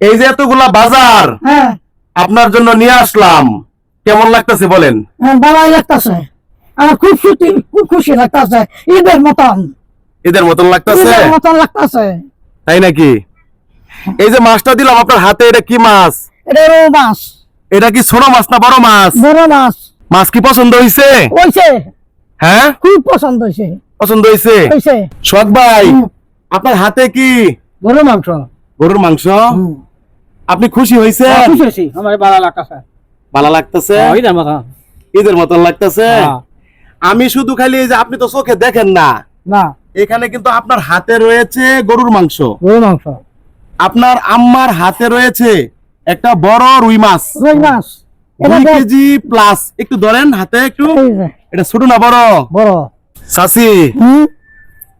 এই যে এতগুলা বাজার হ্যাঁ। আপনার জন্য নিয়ে আসলাম। কেমন লাগতেছে বলেন? হ্যাঁ, ভালোই লাগতেছে। আমার খুব খুশি খুব খুশি লাগতেছে। ঈদের মতন। এদের মতন লাগতেছে? মতন লাগতেছে। তাই নাকি? এই যে মাছটা দিলাম আপনার হাতে এটা কি মাছ? এটা রৌ মাছ। এটা কি ছোট মাছ না বড় মাছ? বড় মাছ। মাছ কি পছন্দ হয়েছে হয়েছে হ্যাঁ? খুব পছন্দ হয়েছে পছন্দ হয়েছে হয়েছে সোহাগ ভাই আপনার হাতে কি? বড় মাংস। গরুর মাংস? আপনি খুশি হয়েছে খুশি হয়েছি। আমার ভালো লাগতেছে। ভালো লাগতেছে? ঈদের মতন। ঈদের মতন লাগতেছে? হ্যাঁ। আমি শুধু খালি এই যে আপনি তো চোখে দেখেন না। না। এখানে কিন্তু আপনার হাতে রয়েছে গরুর মাংস। রৌ মাংস। আপনার আম্মার হাতে রয়েছে একটা বড় রুই মাছ। রুই মাছ। দুই কেজি প্লাস একটু ধরেন হাতে একটু। এটা ছোট না বড়? বড়। হুম?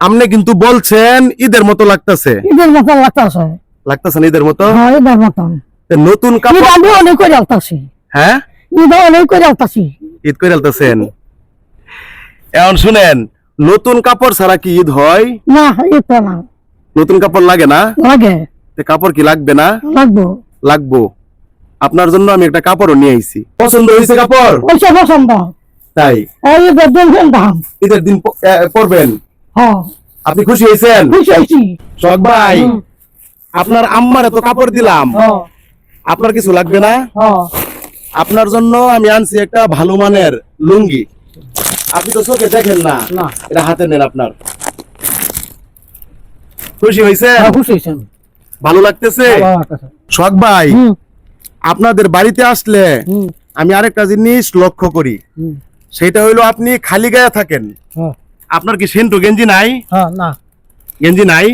আপনি কিন্তু বলছেন ঈদের মতো লাগতেছে। ঈদের মতন লাগতেছে। লাগতেছে না ঈদের মতো? হ্যাঁ ঈদের মতন তো নতুন কাপড় আমি অনেক করে আলতাছি। হ্যাঁ? ঈদ অনেক করে আলতাছি। ঈদ করে আলতেছেন। এখন শুনেন নতুন কাপড় ছাড়া কি ঈদ হয়? না ঈদ তো না। নতুন কাপড় লাগে না? লাগে। তো কাপড় কি লাগবে না? লাগবো। লাগবো। আপনার জন্য আমি একটা কাপড়ও নিয়ে আইছি। পছন্দ হয়েছে কাপড়? পছন্দ। তাই। এই ঈদের দিন ফেলতাম ঈদের দিন পরবেন। আপনি খুশি হয়েছেন? শখ ভাই আপনার আম্মার এত কাপড় দিলাম। হ্যাঁ। আপনার কিছু লাগবে না? হ্যাঁ। আপনার জন্য আমি আনছি একটা ভালো মানের লুঙ্গি। আপনি তো চোখে দেখেন না। এটা হাতে নেন আপনার। খুশি হয়েছে হ্যাঁ, ভালো লাগতেছে? শখ ভাই আপনাদের বাড়িতে আসলে আমি আরেকটা জিনিস লক্ষ্য করি। সেটা হইল আপনি খালি গায়ে থাকেন। হ্যাঁ। আপনার কি সেন্টু গেঞ্জি নাই? হ্যাঁ না। গেঞ্জি নাই?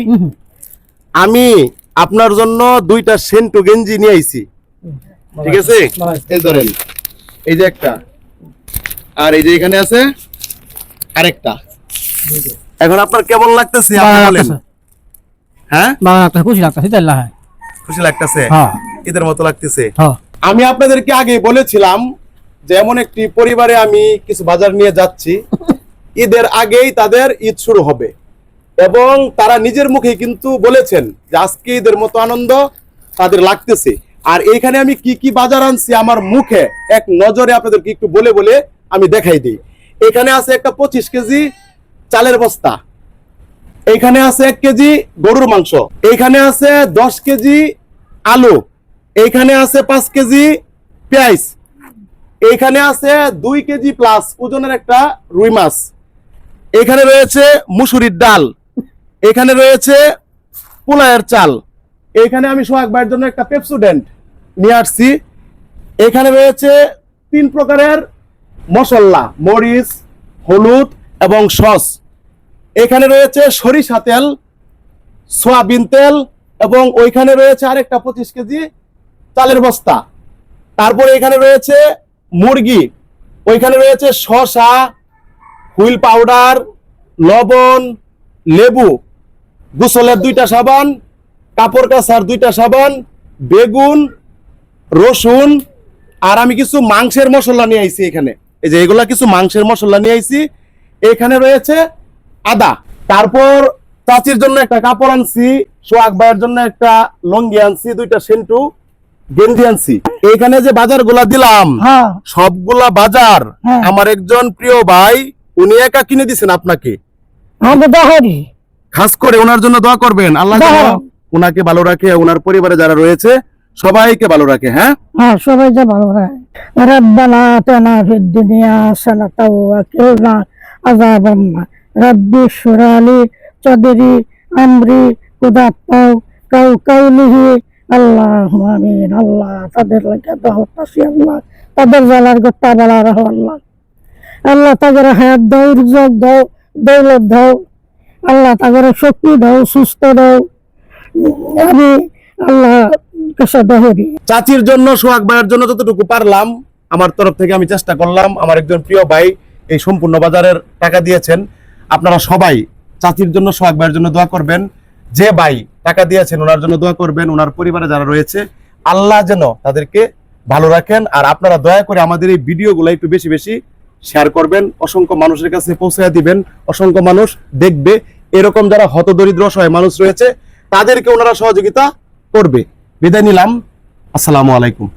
আমি আপনার জন্য দুইটা সেন্টু গেঞ্জি নিয়ে আইছি। ঠিক আছে? এই ধরেন এই যে একটা আর এই যে এখানে আছে আরেকটা। এখন আপনার কেমন লাগতেছে আপনি বলেন। হ্যাঁ? লাগতেছে খুশি লাগতেছে খুশি লাগতেছে? হ্যাঁ। ঈদের মতো লাগতেছে? হ্যাঁ। আমি আপনাদেরকে আগে বলেছিলাম যে এমন একটি পরিবারে আমি কিছু বাজার নিয়ে যাচ্ছি। ঈদের আগেই তাদের ঈদ শুরু হবে। এবং তারা নিজের মুখে কিন্তু বলেছেন যে আজকে ঈদের মতো আনন্দ তাদের লাগতেছে। আর এইখানে আমি কি কি বাজার আনছি আমার মুখে এক নজরে আপনাদেরকে একটু বলে বলে আমি দেখাই দিই। এখানে আছে একটা পঁচিশ কেজি চালের বস্তা। এইখানে আছে এক কেজি গরুর মাংস। এইখানে আছে দশ কেজি আলু। এইখানে আছে পাঁচ কেজি পেঁয়াজ। এইখানে আছে দুই কেজি প্লাস ওজনের একটা রুই মাছ। এখানে রয়েছে মুসুরির ডাল, এখানে রয়েছে পোলায়ের চাল। এখানে আমি সোহাগ ভাইয়ের জন্য একটা পেপসুডেন্ট নিয়ে আসছি। এখানে রয়েছে তিন প্রকারের মশলা, মরিচ, হলুদ এবং সস। এখানে রয়েছে সরিষা তেল, সোয়াবিন তেল এবং ওইখানে রয়েছে আরেকটা পঁচিশ কেজি চালের বস্তা। তারপরে এখানে রয়েছে মুরগি, ওইখানে রয়েছে শসা হুইল পাউডার লবণ লেবু গোসলের দুইটা সাবান কাপড় কাচার দুইটা সাবান বেগুন রসুন আর আমি কিছু মাংসের মশলা নিয়ে আইছি এখানে। এই যে এগুলা কিছু মাংসের মশলা নিয়ে আইছি। এখানে রয়েছে আদা। তারপর চাচির জন্য একটা কাপড় আনছি সোহাগ ভাইয়ের জন্য একটা লঙ্গি আনছি দুইটা সেন্টু গেঞ্জি আনছি। এখানে যে বাজারগুলা দিলাম হ্যাঁ। সবগুলা বাজার হ্যাঁ। আমার একজন প্রিয় ভাই উনি একা কিনে দিছেন আপনাকে? খাস করে ওনার জন্য দোয়া করবেন। আল্লাহ ওনাকে ভালো রাখে ওনার পরিবারে যারা রয়েছে সবাইকে ভালো রাখে হ্যাঁ? হ্যাঁ সবাই যা ভালো রাখে। ফিদ দুনিয়া ওয়া আযাবান নার। শুরালি আমরি কুদাত পাও কাউ আল্লাহু আমিন আল্লাহ তাদের লাগে দহ পাশে আল্লাহ। তাদের জালার রহ আল্লাহ। আল্লাহ তাদের হায়াত দাও, রিজক দাও, দৌলত দাও। আল্লাহ তাদের শক্তি দাও, সুস্থ দাও। আমি আল্লাহ চাচির জন্য, সোহাগ ভাইয়ের জন্য যতটুকু পারলাম, আমার তরফ থেকে আমি চেষ্টা করলাম, আমার একজন প্রিয় ভাই এই সম্পূর্ণ বাজারের টাকা দিয়েছেন। আপনারা সবাই চাচির জন্য, সোহাগ ভাইয়ের জন্য দোয়া করবেন। যে ভাই টাকা দিয়েছেন, ওনার জন্য দোয়া করবেন। ওনার পরিবারে যারা রয়েছে, আল্লাহ যেন তাদেরকে ভালো রাখেন। আর আপনারা দয়া করে আমাদের এই ভিডিওগুলো একটু বেশি বেশি শেয়ার করবেন, অসংখ্য মানুষের কাছে পৌঁছায় দিবেন, অসংখ্য মানুষ দেখবে। এরকম যারা হতদরিদ্র সহায় মানুষ রয়েছে, তাদেরকে ওনারা সহযোগিতা করবে। বিদায় নিলাম। আসসালামু আলাইকুম।